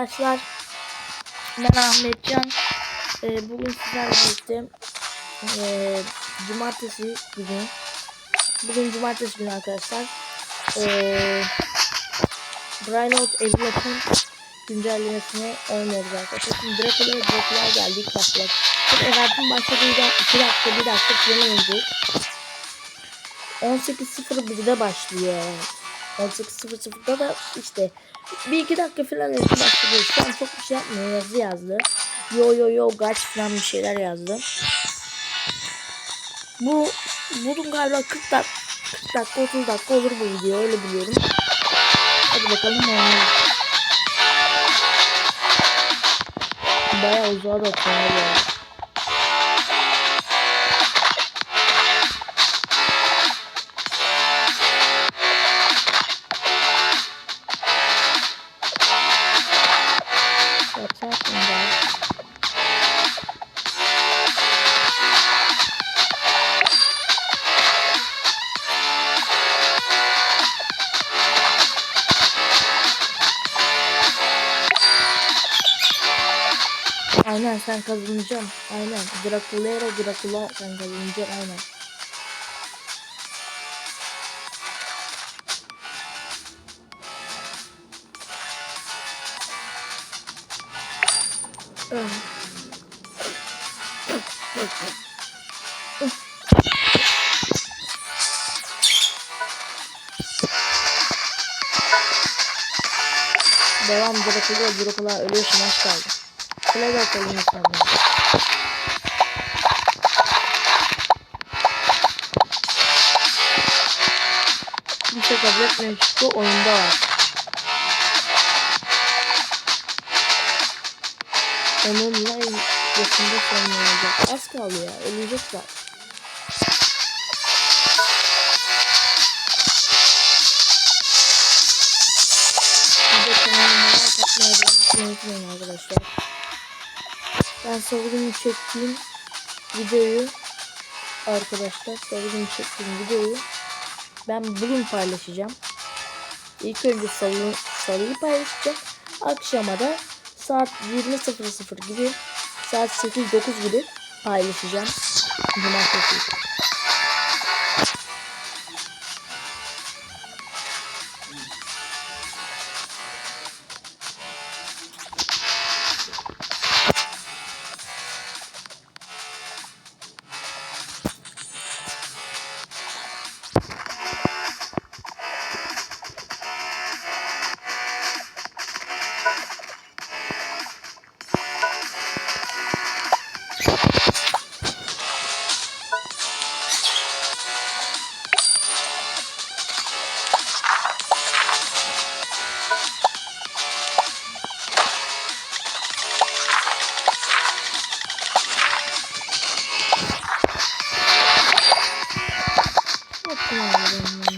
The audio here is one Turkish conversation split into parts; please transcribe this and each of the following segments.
Arkadaşlar. Ben Ahmetcan ee, bugün sizlerle birlikte ee, cumartesi günü bugün cumartesi günü arkadaşlar ee, Brightnote Evolution güncellemesini oynuyoruz arkadaşlar. Şimdi Dracula ve Dracula geldi ilk başta. Evveltin başladığında 2 dakika 1 dakika önce 18.01'de başlıyor 18.00'da da işte bir iki dakika falan önce başlıyor. Şu an çok bir şey yapmıyor. Yazı yazdı. Yo yo yo gaç falan bir şeyler yazdı. Bu bunun galiba 40 dakika 40 dakika 30 dakika olur bu video öyle biliyorum. Hadi bakalım oynayalım. Bayağı uzağa da koyuyor. Sen kazanacaksın. Aynen. Draculero Dracula sen kazanacaksın. Aynen. Devam Dracula Dracula ölüyorsun aç kaldı. Şöyle bakalım insanlar. Şey kabul etmemiş bu oyunda var. Onunla yakında sonlanacak. Az kaldı ya. Ölecekler. Bir de kanalıma atmayı da unutmayın arkadaşlar. Ben günü çektiğim videoyu arkadaşlar günü çektiğim videoyu ben bugün paylaşacağım. İlk önce salı, salıyı paylaşacağım. Akşama da saat 20.00 gibi saat 8-9 gibi paylaşacağım. Cumartesi. Yaptım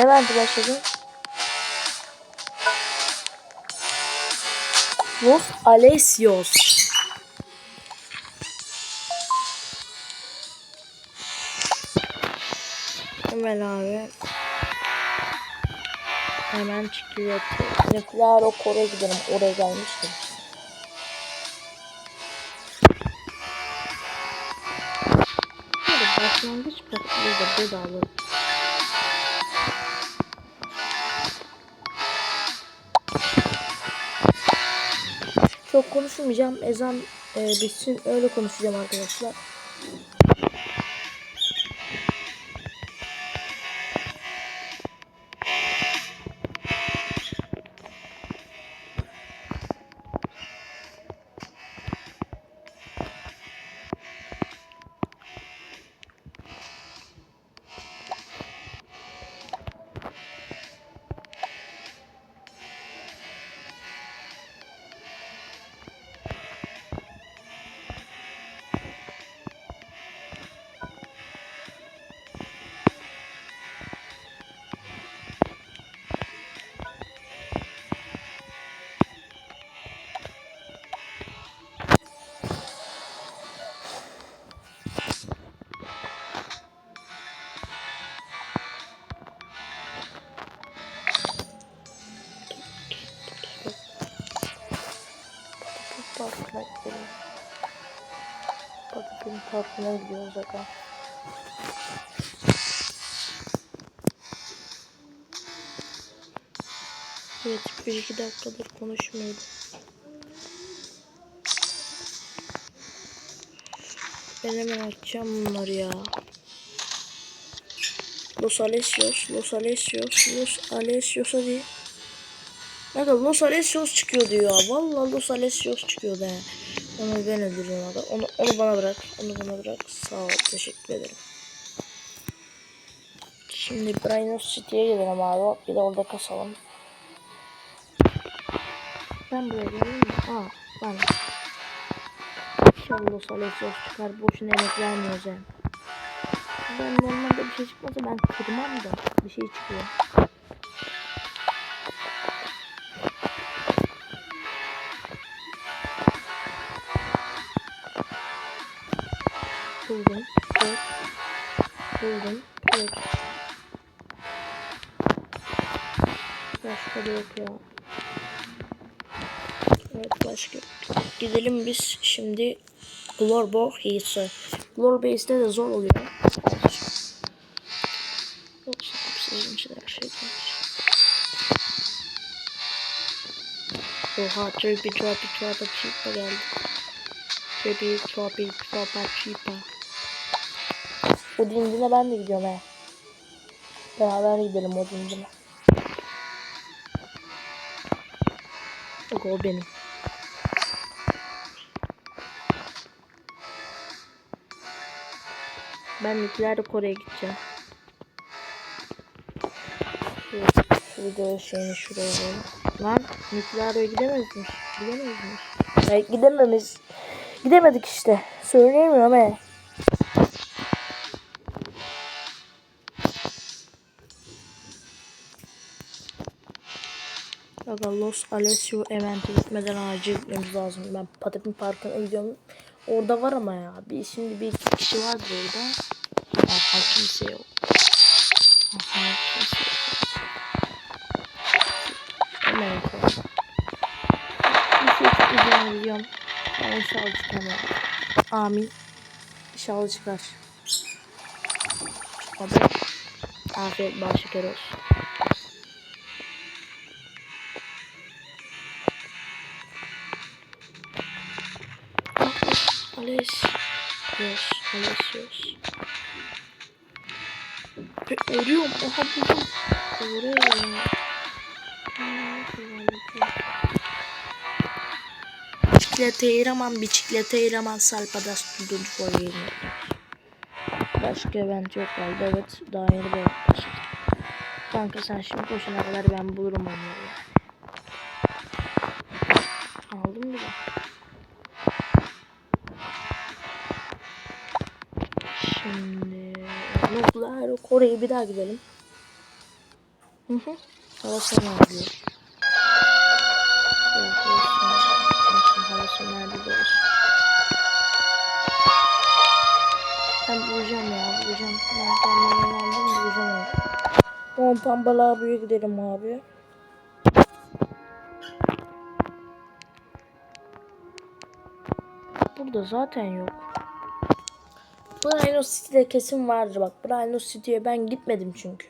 Ne verdi başladı? Los Alesios. Hemen abi. Hemen çıkıyor. Nükleer o Kore gidelim. Oraya gelmiştim. Başlangıç pratiği de bedava. Konuşmayacağım. Ezan e, bitsin öyle konuşacağım arkadaşlar. Parkına gidelim. Bakın parkına gidiyoruz aga. Evet bir iki dakikadır konuşmuyorum. Ben hemen açacağım bunları ya. Los Alesios, Los Alesios, Los Alesios hadi. Aga Los Alesios çıkıyor diyor. Vallahi Los Alesios çıkıyor be. Onu ben öldürüyorum aga. Onu, onu bana bırak. Onu bana bırak. Sağ ol. Teşekkür ederim. Şimdi Brainos City'ye gidelim abi. Bir de orada kasalım. Ben buraya geleyim mi? Aa ben. İnşallah Los Alesios çıkar. Boşuna emek yani. Ben normalde bir şey çıkmasa ben kırmam da bir şey çıkıyor. Buldum. Kır. Başka da yok ya. Evet başka. Gidelim biz şimdi Glorbo Base'e. Glorbo Base'de de zor oluyor. Yoksa sizin için her şey. Oha Trippy Troppy Troppa Cheepa geldi. Trippy Troppy Troppa Cheepa. O dincine ben de gidiyorum he. Beraber gidelim o dincine. Yok o benim. Ben nükleer Kore'ye gideceğim. Evet, şu video şeyini şuraya koyalım. Lan nükleere gidemezmiş. Gidemezmiş. Hayır gidememiş. Gidemedik işte. Söyleyemiyorum he. Aga Los Alessio event'e gitmeden acil lazım. Ben Patapin Parkı'na gidiyorum. Orada var ama ya. Bir, şimdi bir iki kişi vardı orada. Aha kimse yok. Aha kimse yok. Hemen yapalım. Bir şey çıkmayacağını biliyorum. Ben inşallah çıkamam. Amin. İnşallah çıkar. Çıkmadı. Afiyet bal şeker olsun. Alesios. Ve örüyorum. Aha buldum. Oraya. Bicicleteiraman, bicicleteiraman salpadas tudun for Başka event yok galiba. Evet. Daha yeni bir başladı. Kanka sen şimdi koşana kadar ben bulurum onları. Kore'ye bir daha gidelim. Hı hı. Havası nerede? Ya olsun. Olsun havası nerede de olsun. Ben bulacağım ya bulacağım. Ben kendime aldım bulacağım onu. Montan balığa abiye gidelim abi. Burada zaten yok. Brino City'de kesin vardır bak. Brino City'ye ben gitmedim çünkü.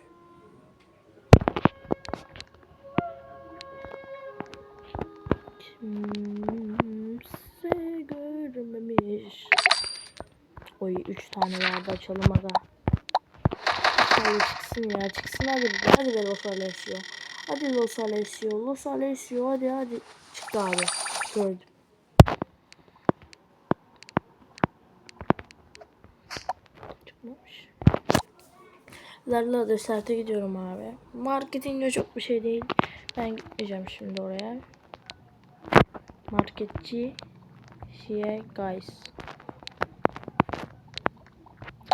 Kimse görmemiş. Oy 3 tane vardı açalım aga. Hadi çıksın ya çıksın hadi hadi be Los Alessio. Hadi Los Alessio Los Alessio hadi hadi. Çıktı abi. Gördüm. Larla Desert'e gidiyorum abi. Marketinge çok bir şey değil. Ben gitmeyeceğim şimdi oraya. Marketçi Şiye Guys.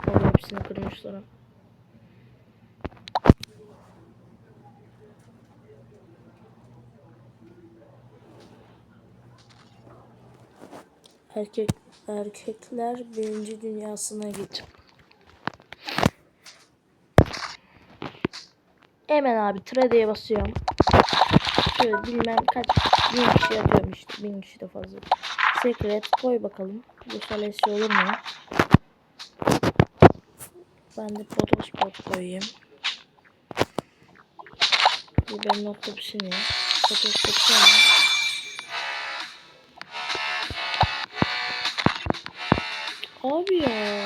Orada hepsini kırmışlar. Erkek erkekler birinci dünyasına git. Hemen abi trade'ye basıyorum. Şöyle bilmem kaç bin kişi atıyorum işte. Bin kişi de fazla. Secret koy bakalım. Bu salesi olur mu? Ben de Photospot koyayım. Bu benim otobüsüm ya. Photospot koyayım. Abi ya.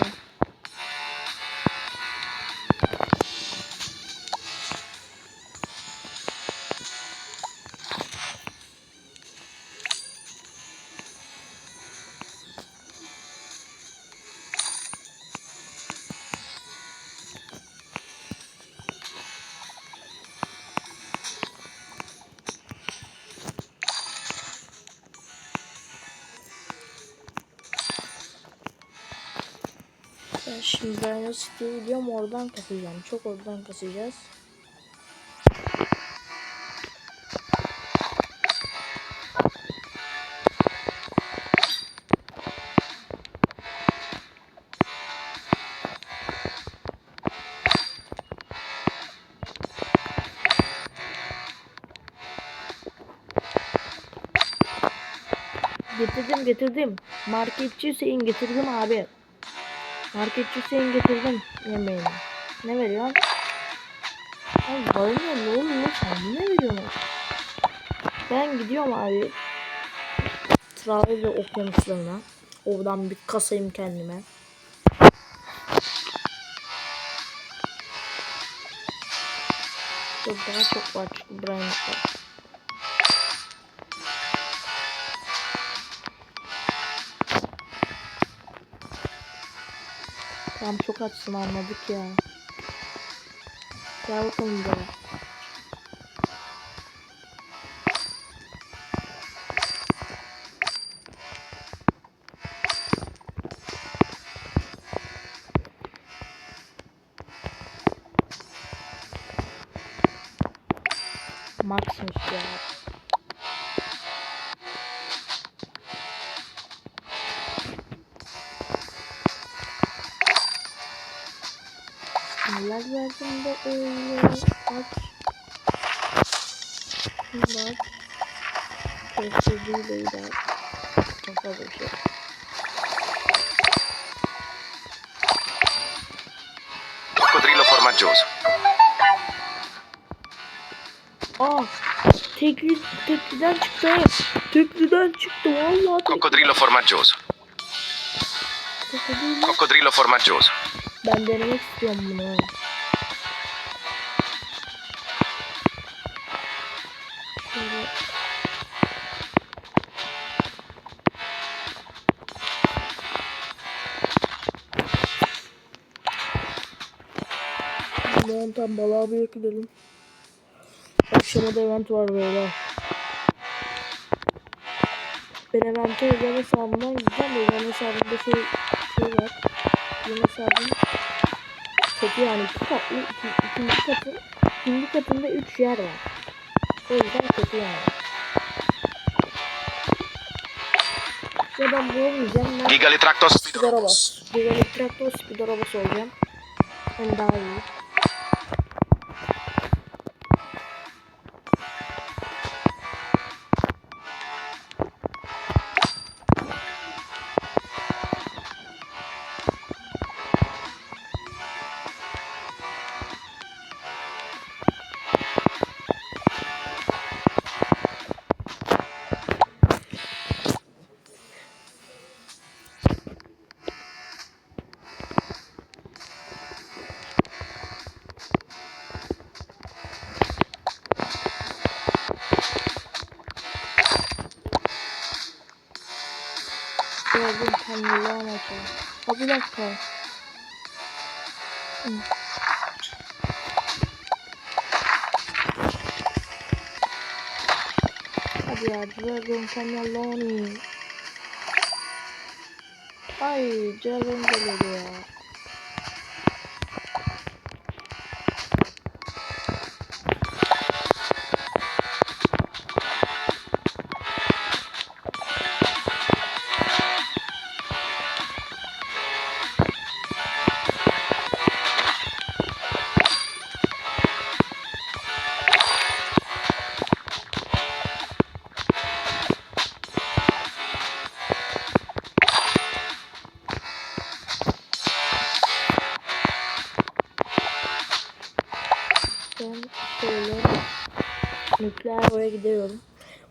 Ben şimdi ben o siteye gidiyorum oradan kasacağım. Çok oradan kasacağız. Getirdim getirdim. Marketçi Hüseyin getirdim abi. Marketçi Hüseyin getirdim yemeğini. Ne veriyorsun? Ay bana ne oluyor sen ne veriyorsun? Ben gidiyorum abi. Travel okyanuslarına. Oradan bir kasayım kendime. Dur daha çok var çünkü Brian var. Tam çok açsın anladık ya. Gel bakalım buraya. De öyle aç. Bak. Keşfediyle iler. Çok fazla bir şey. Formaggioso. Aa. Tekli, tekliden çıktı. Tekliden çıktı. Vallahi tekli. Coccodrillo formaggioso. Krokodil. Coccodrillo formaggioso. Ben denemek istiyorum bunu. Montan balığa bir gidelim. Akşama da event var böyle. Ben evente yan hesabımdan gideceğim de yan hesabımda şey, şey var. Yan hesabım kötü yani iki katlı, iki, ikinci katı ikinci katında 3 yer var. O yüzden kötü yani. Ya ben bulamayacağım. Ben Gigalitractos Spidorobos. Gigalitractos Spidorobos olacağım. Hem daha iyi. Ol. Ha bir dakika. Hı. Hadi ya Dragon Cannelloni. Ay Dragon geliyor ya.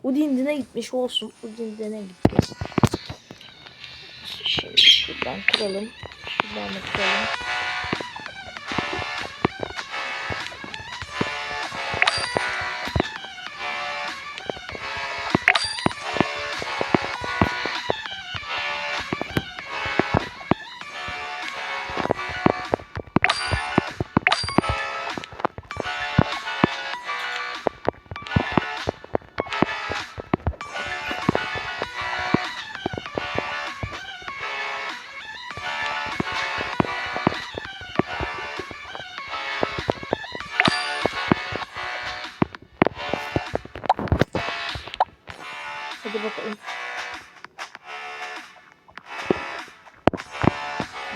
Udin'dine gitmiş olsun. Udin'dine gitti. Şimdi şuradan kıralım. Şuradan da kıralım.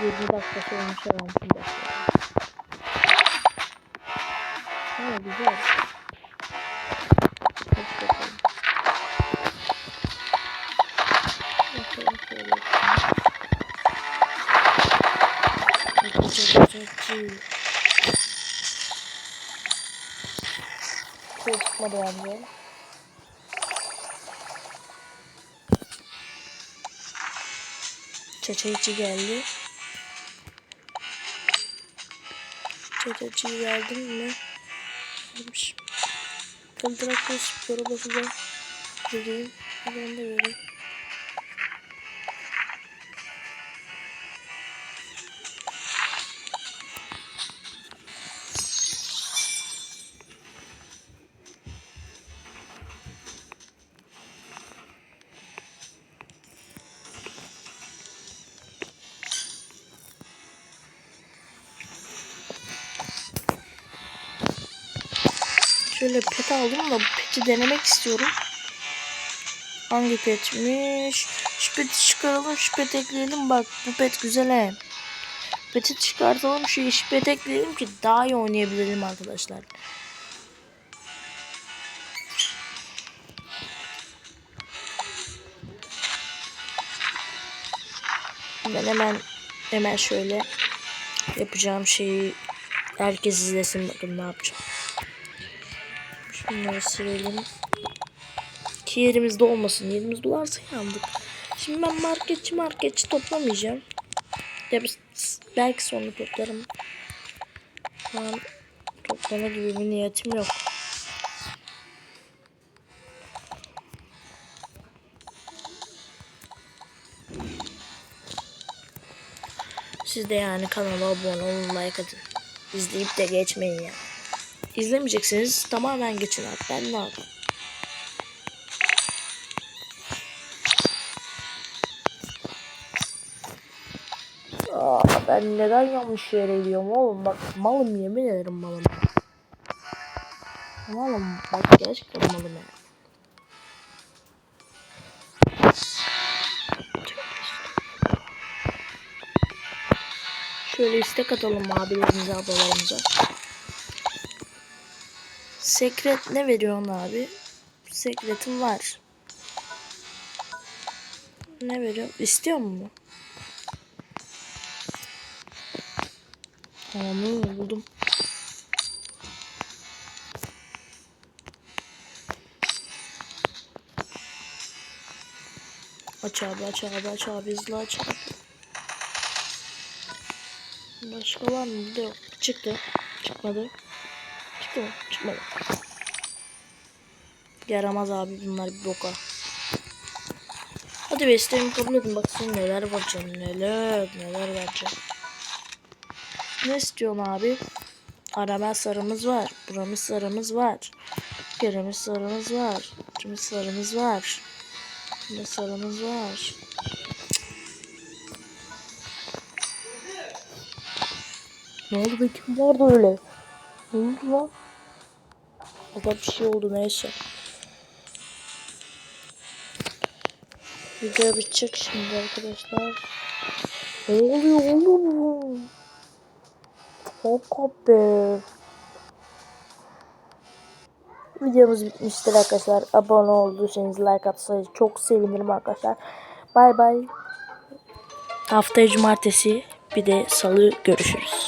20 dakika olmuş herhalde. Bir dakika. Ha güzel. Hadi bakalım. Bakalım şöyle. Çok Çeçeciyi verdim mi? Vermiş. Kontrakta spora bakacağım. Vereyim. Ben de vereyim. Pet aldım da bu peti denemek istiyorum. Hangi petmiş? Şu peti çıkaralım, şu pet ekleyelim. Bak bu pet güzel he. Peti çıkartalım, şu yeşil pet ekleyelim ki daha iyi oynayabilelim arkadaşlar. Ben hemen hemen şöyle yapacağım şeyi herkes izlesin bakın ne yapacağım. Şunları silelim. Ki yerimizde olmasın. Yerimizde olursa yandık. Şimdi ben marketçi marketçi toplamayacağım. Ya belki sonra toplarım. Şu an toplama gibi bir niyetim yok. Siz de yani kanala abone olun, like atın. İzleyip de geçmeyin ya. İzlemeyecekseniz tamamen geçin abi. Ben ne yapayım? Aa, ben neden yanlış yere gidiyorum oğlum bak malım yemin ederim malım. Oğlum bak geç kalmadım ya. Şöyle istek atalım abilerimize ablalarımıza. Sekret ne veriyorsun abi? Sekretim var. Ne veriyor? İstiyor mu? Tamam buldum. Aç abi aç abi aç abi hızlı aç abi. Başka var mı? Bir de yok. Çıktı. Çıkmadı. Çıktı mı? Çıkmadı. Yaramaz abi bunlar bir boka. Hadi be isteğimi kabul edin. Baksana neler vereceğim. Neler neler vereceğim. Ne istiyorsun abi? Arama sarımız var. Buramız sarımız var. Keremiz sarımız var. Cimiz sarımız var. Ne sarımız var. Ne oldu be kim vardı öyle? Ne oldu lan? Orada bir şey oldu neyse. Video bitecek şimdi arkadaşlar. Ne oluyor oğlum? Çok be. Videomuz bitmiştir arkadaşlar. Abone olduysanız like atsanız çok sevinirim arkadaşlar. Bay bay. Haftaya cumartesi bir de salı görüşürüz.